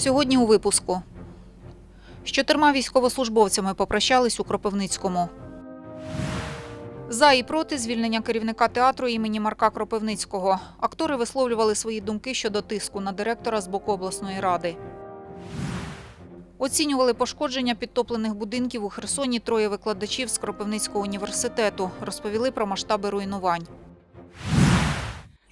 Сьогодні у випуску. З чотирма військовослужбовцями попрощались у Кропивницькому. За і проти звільнення керівника театру імені Марка Кропивницького. Актори висловлювали свої думки щодо тиску на директора з боку обласної ради. Оцінювали пошкодження підтоплених будинків у Херсоні троє викладачів з Кропивницького університету. Розповіли про масштаби руйнувань.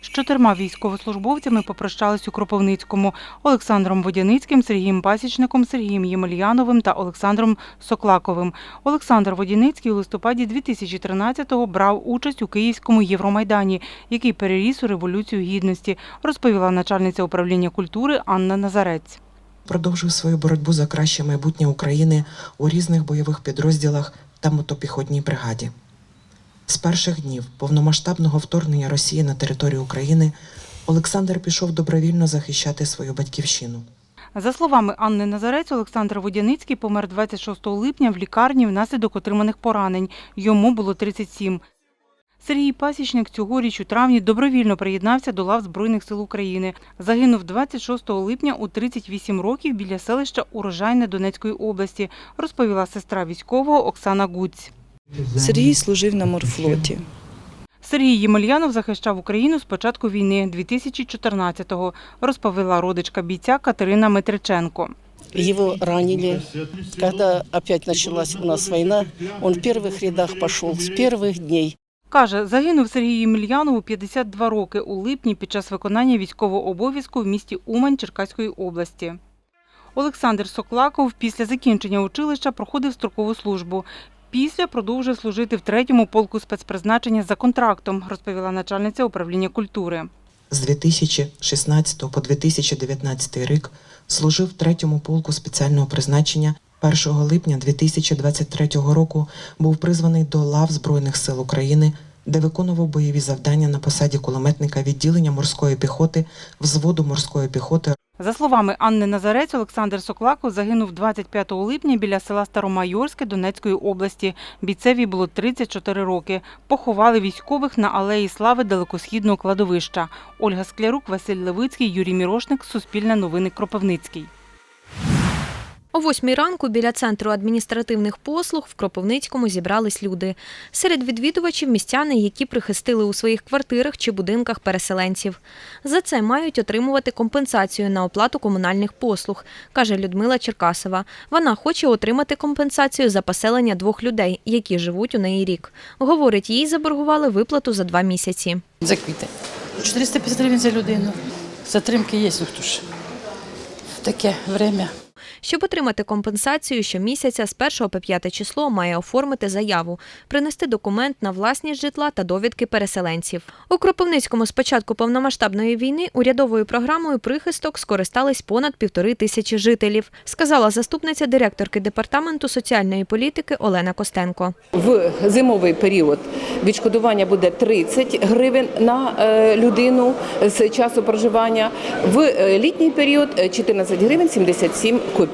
З чотирма військовослужбовцями попрощались у Кропивницькому Олександром Водяницьким, Сергієм Пасічником, Сергієм Ємельяновим та Олександром Соклаковим. Олександр Водяницький у листопаді 2013-го брав участь у Київському Євромайдані, який переріс у Революцію Гідності, розповіла начальниця управління культури Анна Назарець. продовжив свою боротьбу за краще майбутнє України у різних бойових підрозділах та мотопіхотній бригаді. З перших днів повномасштабного вторгнення Росії на територію України Олександр пішов добровільно захищати свою батьківщину. За словами Анни Назарець, Олександр Водяницький помер 26 липня в лікарні внаслідок отриманих поранень. Йому було 37. Сергій Пасічник цьогоріч у травні добровільно приєднався до лав Збройних сил України. Загинув 26 липня у 38 років біля селища Урожайне Донецької області, розповіла сестра військового Оксана Гуць. Сергій служив на морфлоті. Сергій Ємельянов захищав Україну з початку війни 2014-го, розповіла родичка бійця Катерина Митриченко. Его ранили. Когда опять началась у нас война, он в первых рядах пошел с первых дней. Каже, загинув Сергій Ємельянов у 52 роки у липні під час виконання військового обов'язку в місті Умань Черкаської області. Олександр Соклаков після закінчення училища проходив строкову службу. Після продовжив служити в третьому полку спецпризначення за контрактом, розповіла начальниця управління культури. З 2016 по 2019 рік служив в третьому полку спеціального призначення. 1 липня 2023 року був призваний до лав Збройних сил України, де виконував бойові завдання на посаді кулеметника відділення морської піхоти взводу морської піхоти За словами Анни Назарець, Олександр Соклаков загинув 25 липня біля села Старомайорське Донецької області. Бійцеві було 34 роки. Поховали військових на алеї слави далекосхідного кладовища. Ольга Склярук, Василь Левицький, Юрій Мірошник, Суспільне новини Кропивницький. О восьмій ранку біля центру адміністративних послуг в Кропивницькому зібрались люди. Серед відвідувачів містяни, які прихистили у своїх квартирах чи будинках переселенців. За це мають отримувати компенсацію на оплату комунальних послуг, каже Людмила Черкасова. Вона хоче отримати компенсацію за поселення двох людей, які живуть у неї рік. Говорить, їй заборгували виплату за два місяці. За квіти. 450 гривень за людину. Затримки є, ну хто ж. В таке время. Щоб отримати компенсацію щомісяця з 1 по 5 число має оформити заяву, принести документ на власність житла та довідки переселенців. У Кропивницькому з початку повномасштабної війни урядовою програмою прихисток скористались понад півтори тисячі жителів, сказала заступниця директорки департаменту соціальної політики Олена Костенко. В зимовий період відшкодування буде 30 гривень на е, людину з часу проживання. В е, літній період е, 14 гривень 77 копійок.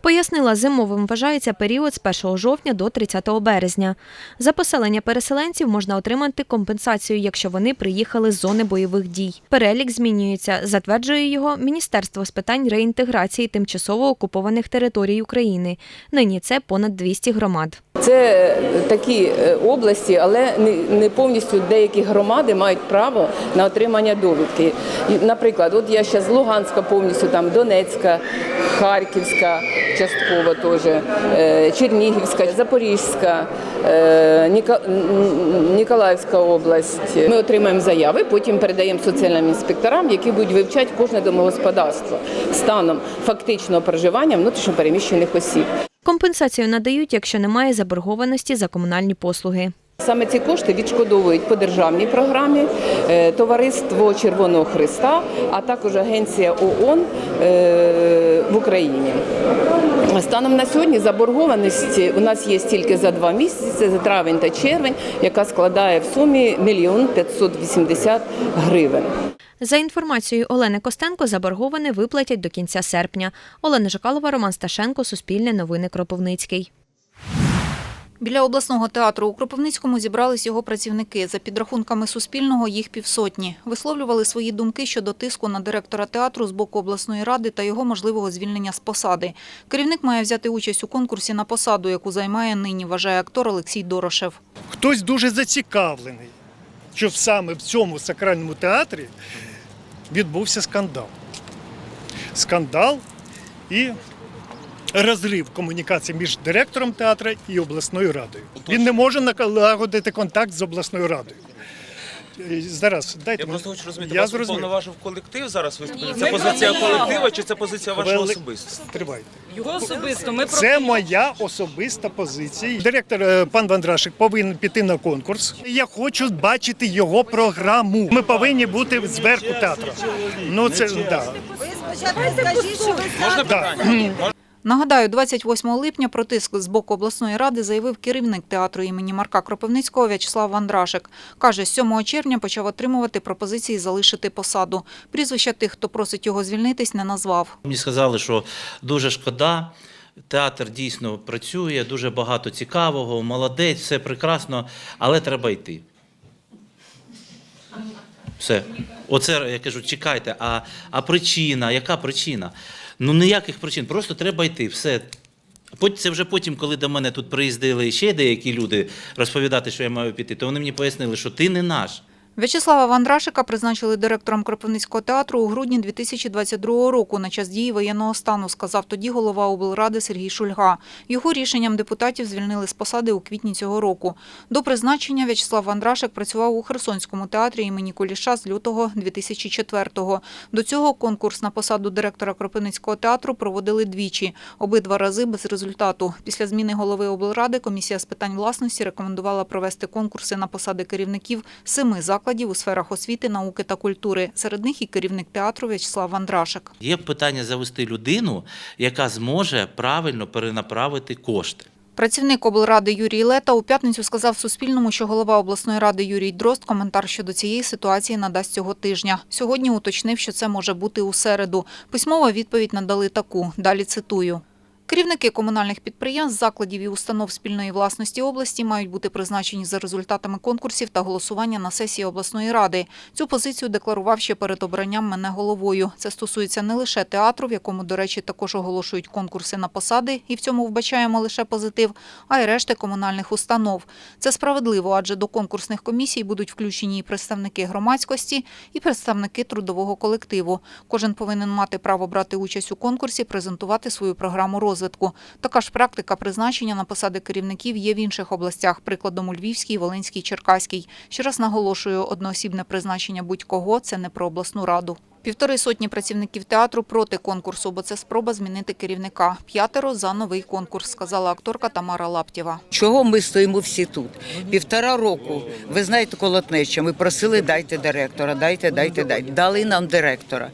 Пояснила, зимовим вважається період з 1 жовтня до 30 березня. За поселення переселенців можна отримати компенсацію, якщо вони приїхали з зони бойових дій. Перелік змінюється, затверджує його Міністерство з питань реінтеграції тимчасово окупованих територій України. Нині це понад 200 громад. Це такі е, області, але не- повністю деякі громади мають право на отримання довідки. Наприклад, от я ще з Луганська повністю, там Донецька, Харківська, частково теж, е, Чернігівська, Запорізька, е, Ніколаївська область. Ми отримаємо заяви, потім передаємо соціальним інспекторам, які будуть вивчати кожне домогосподарство станом фактичного проживання внутрішньопереміщених осіб. Компенсацію надають, якщо немає заборгованості за комунальні послуги. Саме ці кошти відшкодовують по державній програмі е, Товариство Червоного Христа, а також Агенція ООН е, в Україні. Станом на сьогодні заборгованість у нас є тільки за два місяці, за травень та червень, яка складає в сумі мільйон 580 гривень. За інформацією Олени Костенко, заборговане виплатять до кінця серпня. Олена Жакалова, Роман Сташенко, Суспільне новини Кропивницький. Біля обласного театру у Кропивницькому зібрались його працівники. За підрахунками Суспільного їх півсотні. Висловлювали свої думки щодо тиску на директора театру з боку обласної ради та його можливого звільнення з посади. Керівник має взяти участь у конкурсі на посаду, яку займає нині, вважає актор Олексій Дорошев. Хтось дуже зацікавлений, що саме в цьому сакральному театрі відбувся скандал. Скандал і розрив комунікації між директором театру і обласною радою. Він не може налагодити контакт з обласною радою. Е, Зараз дайте Я просто хочу розуміти, Я вас зрозумів. уповноважив колектив зараз виступити? Це позиція колектива чи це позиція ваша Вели- особиста? Тривайте. Його особисто ми Це моя особиста позиція. Директор е, пан Вандрашик повинен піти на конкурс. Я хочу бачити його програму. Ми повинні бути зверху театру. Ну це да. Можна Да. питання? Нагадаю, 28 липня про тиск з боку обласної ради заявив керівник театру імені Марка Кропивницького В'ячеслав Вандрашик. Каже, з 7 червня почав отримувати пропозиції залишити посаду. Прізвища тих, хто просить його звільнитись, не назвав. Мені сказали, що дуже шкода. Театр дійсно працює, дуже багато цікавого, молодець, все прекрасно, але треба йти. Все. Оце я кажу, чекайте, а, а причина, яка причина? Ну ніяких причин, просто треба йти. Все. Це вже потім, коли до мене тут приїздили ще деякі люди розповідати, що я маю піти, то вони мені пояснили, що ти не наш. В'ячеслава Вандрашика призначили директором Кропивницького театру у грудні 2022 року на час дії воєнного стану, сказав тоді голова облради Сергій Шульга. Його рішенням депутатів звільнили з посади у квітні цього року. До призначення В'ячеслав Вандрашик працював у Херсонському театрі імені Куліша з лютого 2004-го. До цього конкурс на посаду директора Кропивницького театру проводили двічі, обидва рази без результату. Після зміни голови облради комісія з питань власності рекомендувала провести конкурси на посади керівників семи закладів у сферах освіти, науки та культури. Серед них і керівник театру В'ячеслав Вандрашик. Є питання завести людину, яка зможе правильно перенаправити кошти. Працівник облради Юрій Лета у п'ятницю сказав Суспільному, що голова обласної ради Юрій Дрозд коментар щодо цієї ситуації надасть цього тижня. Сьогодні уточнив, що це може бути у середу. Письмова відповідь надали таку. Далі цитую. Керівники комунальних підприємств, закладів і установ спільної власності області мають бути призначені за результатами конкурсів та голосування на сесії обласної ради. Цю позицію декларував ще перед обранням мене головою. Це стосується не лише театру, в якому, до речі, також оголошують конкурси на посади, і в цьому вбачаємо лише позитив, а й решти комунальних установ. Це справедливо, адже до конкурсних комісій будуть включені і представники громадськості, і представники трудового колективу. Кожен повинен мати право брати участь у конкурсі, презентувати свою програму розвитку. Така ж практика призначення на посади керівників є в інших областях, прикладом у Львівській, Волинській, Черкаській. Ще раз наголошую, одноосібне призначення будь-кого – це не про обласну раду. Півтори сотні працівників театру проти конкурсу, бо це спроба змінити керівника. П'ятеро за новий конкурс, сказала акторка Тамара Лаптєва. Чого ми стоїмо всі тут? Півтора року. Ви знаєте, колотнеча. Ми просили дайте директора, дайте, дайте, дайте. Дали нам директора.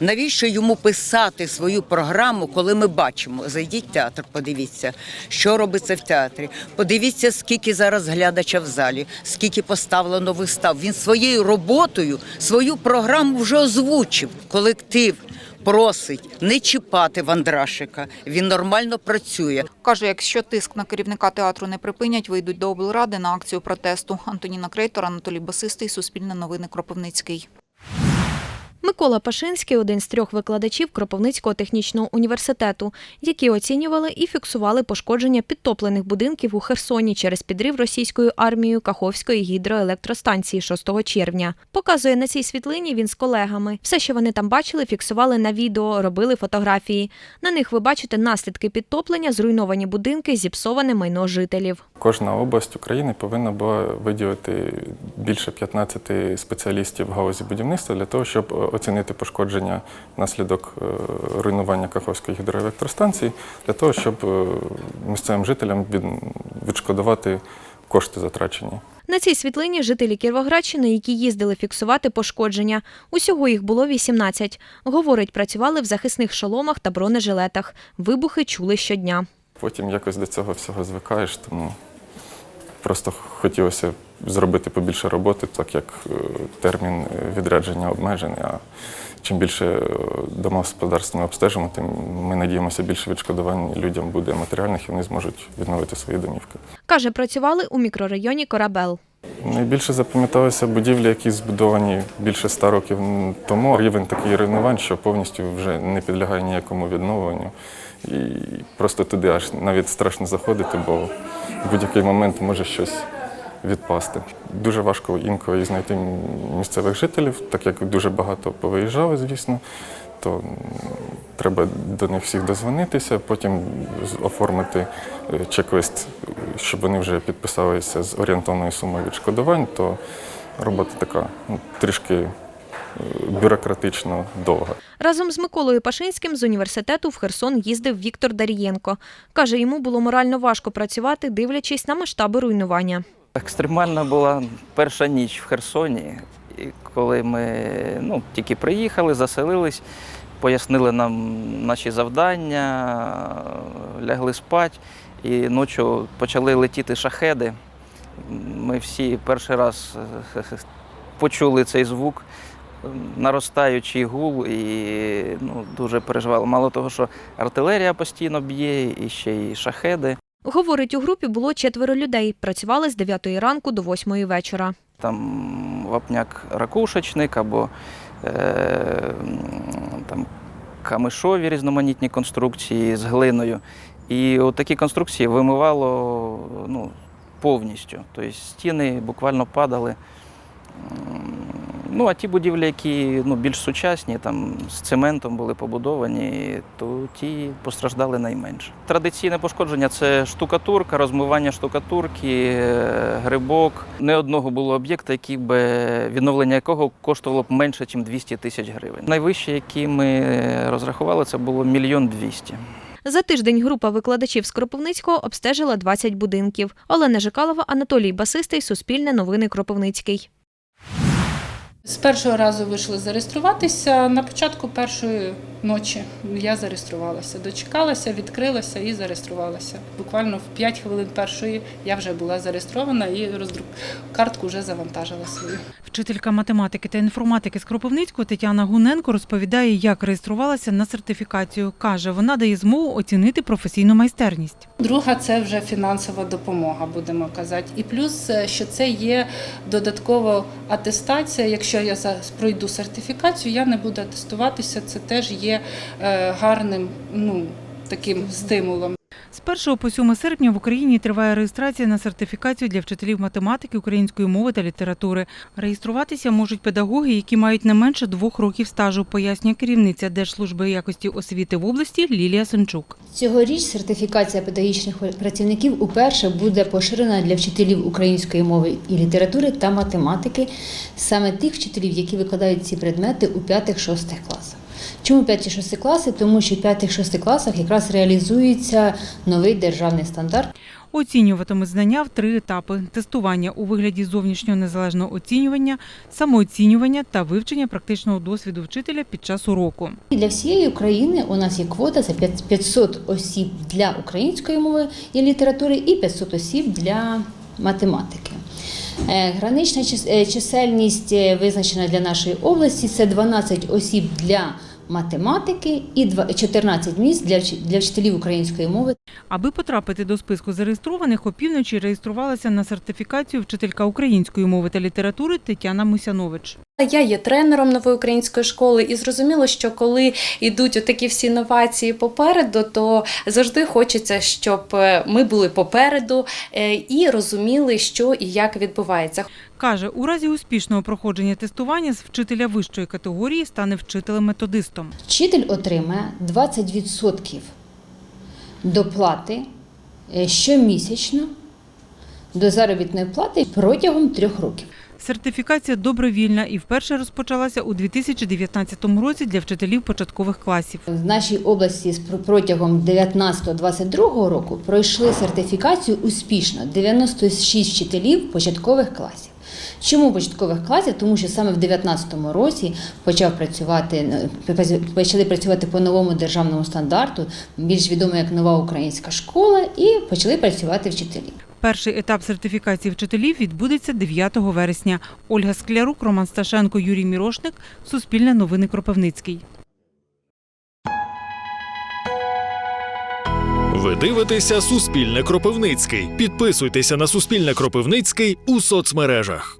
Навіщо йому писати свою програму, коли ми бачимо? Зайдіть в театр, подивіться, що робиться в театрі. Подивіться, скільки зараз глядача в залі, скільки поставлено вистав. Він своєю роботою свою програму вже озвучив. Колектив просить не чіпати Вандрашика. Він нормально працює. Каже, якщо тиск на керівника театру не припинять, вийдуть до облради на акцію протесту. Антоніна Крейтор, Анатолій Басистий, Суспільне новини Кропивницький. Микола Пашинський один з трьох викладачів Кропивницького технічного університету, які оцінювали і фіксували пошкодження підтоплених будинків у Херсоні через підрив російською армією Каховської гідроелектростанції 6 червня. Показує на цій світлині він з колегами. Все, що вони там бачили, фіксували на відео, робили фотографії. На них ви бачите наслідки підтоплення, зруйновані будинки, зіпсоване майно жителів. Кожна область України повинна була виділити більше 15 спеціалістів в галузі будівництва для того, щоб оцінити пошкодження внаслідок е, руйнування Каховської гідроелектростанції, для того, щоб е, місцевим жителям відшкодувати кошти затрачені. На цій світлині жителі Кіровоградщини, які їздили фіксувати пошкодження. Усього їх було 18. Говорить, працювали в захисних шоломах та бронежилетах. Вибухи чули щодня. Потім якось до цього всього звикаєш, тому просто хотілося зробити побільше роботи, так як е, термін е, відрядження обмежений. А чим більше е, домогосподарств ми обстежимо, тим ми надіємося, більше відшкодувань людям буде матеріальних і вони зможуть відновити свої домівки. Каже, працювали у мікрорайоні Корабел. Найбільше запам'яталися будівлі, які збудовані більше ста років тому. Рівень такий руйнувань, що повністю вже не підлягає ніякому відновленню. І просто туди аж навіть страшно заходити, бо в будь-який момент може щось відпасти. Дуже важко інколи знайти місцевих жителів, так як дуже багато повиїжджали, звісно, то треба до них всіх дозвонитися, потім оформити е, чек-лист, щоб вони вже підписалися з орієнтовною сумою відшкодувань, то робота така ну, трішки е, бюрократично довга. Разом з Миколою Пашинським з університету в Херсон їздив Віктор Дарієнко. Каже, йому було морально важко працювати, дивлячись на масштаби руйнування. Екстремальна була перша ніч в Херсоні, коли ми ну, тільки приїхали, заселились, пояснили нам наші завдання, лягли спати, і ночі почали летіти шахеди. Ми всі перший раз почули цей звук, наростаючий гул, і ну, дуже переживали. Мало того, що артилерія постійно б'є, і ще й шахеди. Говорить, у групі було четверо людей. Працювали з 9 ранку до 8 вечора. там вапняк ракушечник або е, там, камишові різноманітні конструкції з глиною. І от такі конструкції вимивало ну, повністю. Тобто стіни буквально падали. Ну, а ті будівлі, які ну, більш сучасні, там з цементом були побудовані, то ті постраждали найменше. Традиційне пошкодження це штукатурка, розмивання штукатурки, е, грибок. Не одного було об'єкта, який би відновлення якого коштувало б менше, ніж 200 тисяч гривень. Найвище, які ми розрахували, це було мільйон двісті. За тиждень група викладачів з Кропивницького обстежила 20 будинків. Олена Жикалова, Анатолій Басистий, Суспільне новини Кропивницький. З першого разу вийшли зареєструватися. На початку першої ночі я зареєструвалася. Дочекалася, відкрилася і зареєструвалася. Буквально в 5 хвилин першої я вже була зареєстрована і роздрук... картку вже завантажила свою. Вчителька математики та інформатики з Кропивницького Тетяна Гуненко розповідає, як реєструвалася на сертифікацію. Каже, вона дає змогу оцінити професійну майстерність. Друга це вже фінансова допомога, будемо казати. І плюс, е, що це є додаткова атестація. Якщо я пройду сертифікацію, я не буду атестуватися. Це теж є е, гарним ну, таким стимулом. З 1 по 7 серпня в Україні триває реєстрація на сертифікацію для вчителів математики, української мови та літератури. Реєструватися можуть педагоги, які мають не менше двох років стажу, пояснює керівниця Держслужби якості освіти в області Лілія Сенчук. Цьогоріч сертифікація педагогічних працівників уперше буде поширена для вчителів української мови і літератури та математики, саме тих вчителів, які викладають ці предмети у 5-6 класах. Чому 5-6 класи? Тому що в 5-6 класах якраз реалізується новий державний стандарт. Оцінюватимуть знання в три етапи: тестування у вигляді зовнішнього незалежного оцінювання, самооцінювання та вивчення практичного досвіду вчителя під час уроку. Для всієї України у нас є квота це 500 осіб для української мови і літератури і 500 осіб для математики. Е, Гранична е, чисельність е, визначена для нашої області це 12 осіб для математики і два- 14 місць для вчителів української мови. Аби потрапити до списку зареєстрованих, опівночі реєструвалася на сертифікацію вчителька української мови та літератури Тетяна Мусянович. Я є тренером нової української школи, і зрозуміло, що коли йдуть такі всі новації попереду, то завжди хочеться, щоб е, ми були попереду е, і розуміли, що і як відбувається. Каже, у разі успішного проходження тестування з вчителя вищої категорії стане вчителем-методистом. Вчитель отримає 20% доплати е, щомісячно до заробітної плати протягом трьох років. Сертифікація добровільна і вперше розпочалася у 2019 році для вчителів початкових класів. В нашій області з- протягом 19-22 року пройшли сертифікацію успішно 96 вчителів початкових класів. Чому початкових класів? Тому що саме в 19-му році почав працювати почали працювати по новому державному стандарту, більш відомо як нова українська школа, і почали працювати вчителі. Перший етап сертифікації вчителів відбудеться 9 вересня. Ольга Склярук, Роман Сташенко, Юрій Мірошник, Суспільне новини, Кропивницький. Ви дивитеся Суспільне Кропивницький. Підписуйтеся на Суспільне Кропивницький у соцмережах.